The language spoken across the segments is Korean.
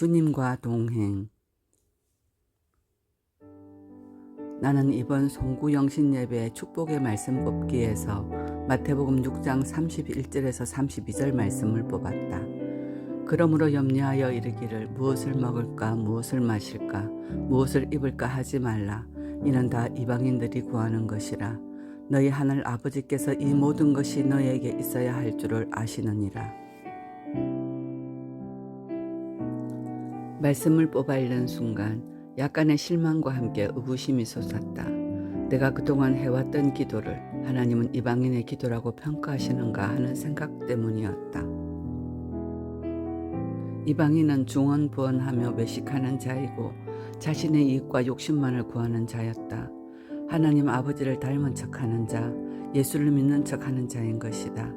주님과 동행. 나는 이번 송구 영신 예배 축복의 말씀 뽑기에서 마태복음 6장 31절에서 32절 말씀을 뽑았다. 그러므로 염려하여 이르기를 무엇을 먹을까 무엇을 마실까 무엇을 입을까 하지 말라. 이는 다 이방인들이 구하는 것이라. 너희 하늘 아버지께서 이 모든 것이 너에게 있어야 할 줄을 아시느니라 말씀을 뽑아 읽는 순간 약간의 실망과 함께 의구심이 솟았다. 내가 그동안 해왔던 기도를 하나님은 이방인의 기도라고 평가하시는가 하는 생각 때문이었다. 이방인은 중언부언하며 외식하는 자이고 자신의 이익과 욕심만을 구하는 자였다. 하나님 아버지를 닮은 척하는 자, 예수를 믿는 척하는 자인 것이다.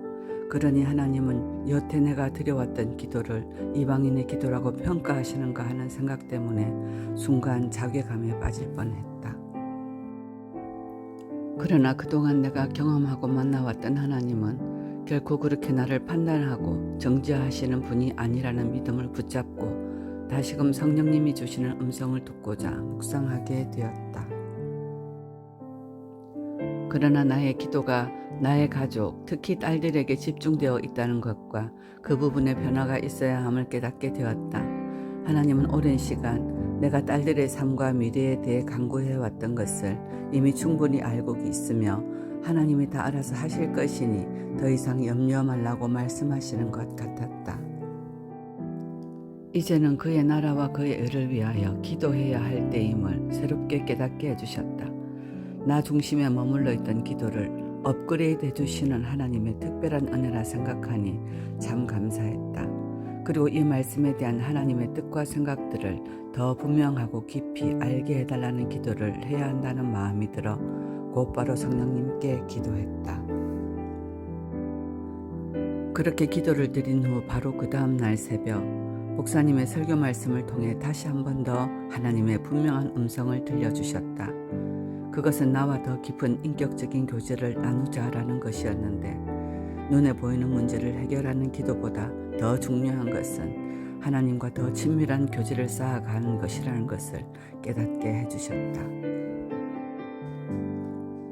그러니 하나님은 여태 내가 드려왔던 기도를 이방인의 기도라고 평가하시는가 하는 생각 때문에 순간 자괴감에 빠질 뻔했다. 그러나 그동안 내가 경험하고 만나왔던 하나님은 결코 그렇게 나를 판단하고 정죄하시는 분이 아니라는 믿음을 붙잡고 다시금 성령님이 주시는 음성을 듣고자 묵상하게 되었다. 그러나 나의 기도가 나의 가족, 특히 딸들에게 집중되어 있다는 것과 그 부분에 변화가 있어야 함을 깨닫게 되었다. 하나님은 오랜 시간 내가 딸들의 삶과 미래에 대해 강구해 왔던 것을 이미 충분히 알고 있으며 하나님이 다 알아서 하실 것이니 더 이상 염려 말라고 말씀하시는 것 같았다. 이제는 그의 나라와 그의 의를 위하여 기도해야 할 때임을 새롭게 깨닫게 해주셨다. 나 중심에 머물러 있던 기도를 업그레이드 해주시는 하나님의 특별한 은혜라 생각하니 참 감사했다. 그리고 이 말씀에 대한 하나님의 뜻과 생각들을 더 분명하고 깊이 알게 해달라는 기도를 해야 한다는 마음이 들어 곧바로 성령님께 기도했다. 그렇게 기도를 드린 후 바로 그 다음 날 새벽 목사님의 설교 말씀을 통해 다시 한 번 더 하나님의 분명한 음성을 들려주셨다. 그것은 나와 더 깊은 인격적인 교제를 나누자라는 것이었는데 눈에 보이는 문제를 해결하는 기도보다 더 중요한 것은 하나님과 더 친밀한 교제를 쌓아가는 것이라는 것을 깨닫게 해주셨다.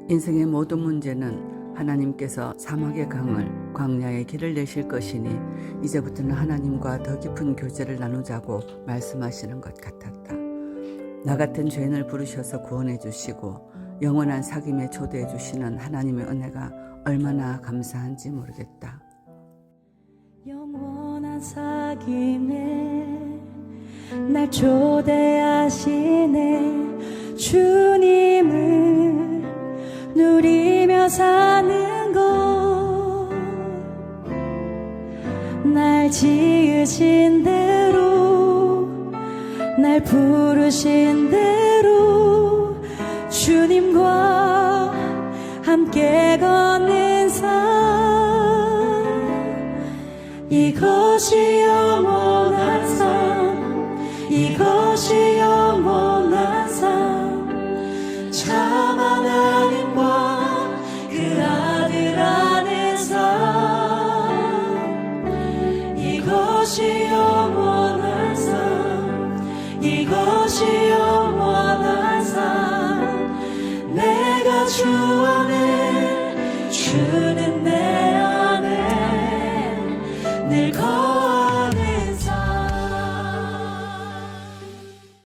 인생의 모든 문제는 하나님께서 사막의 강을 광야의 길을 내실 것이니 이제부터는 하나님과 더 깊은 교제를 나누자고 말씀하시는 것 같았다. 나 같은 죄인을 부르셔서 구원해 주시고 영원한 사귐에 초대해 주시는 하나님의 은혜가 얼마나 감사한지 모르겠다. 영원한 사귐에 날 초대하시네 주님을 누리며 사는 것날 지으신 대로 날 부르신 대로 주님과 함께 걷는 삶. 이것이 영 것이 영원한 내가 주 안에 주는